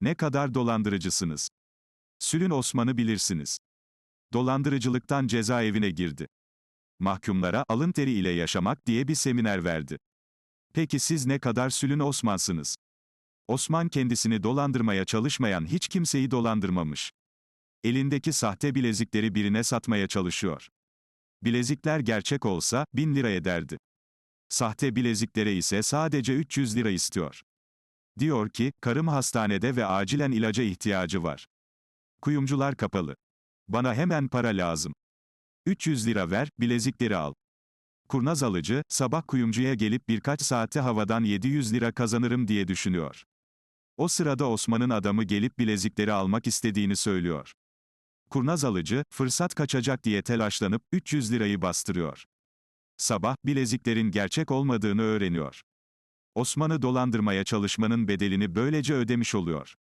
Ne kadar dolandırıcısınız. Sülün Osman'ı bilirsiniz. Dolandırıcılıktan cezaevine girdi. Mahkumlara alın teri ile yaşamak diye bir seminer verdi. Peki siz ne kadar Sülün Osman'sınız? Osman kendisini dolandırmaya çalışmayan hiç kimseyi dolandırmamış. Elindeki sahte bilezikleri birine satmaya çalışıyor. Bilezikler gerçek olsa, 1000 lira ederdi. Sahte bileziklere ise sadece 300 lira istiyor. Diyor ki, karım hastanede ve acilen ilaca ihtiyacı var. Kuyumcular kapalı. Bana hemen para lazım. 300 lira ver, bilezikleri al. Kurnaz alıcı, sabah kuyumcuya gelip birkaç saate havadan 700 lira kazanırım diye düşünüyor. O sırada Osman'ın adamı gelip bilezikleri almak istediğini söylüyor. Kurnaz alıcı, fırsat kaçacak diye telaşlanıp 300 lirayı bastırıyor. Sabah, bileziklerin gerçek olmadığını öğreniyor. Osman'ı dolandırmaya çalışmanın bedelini böylece ödemiş oluyor.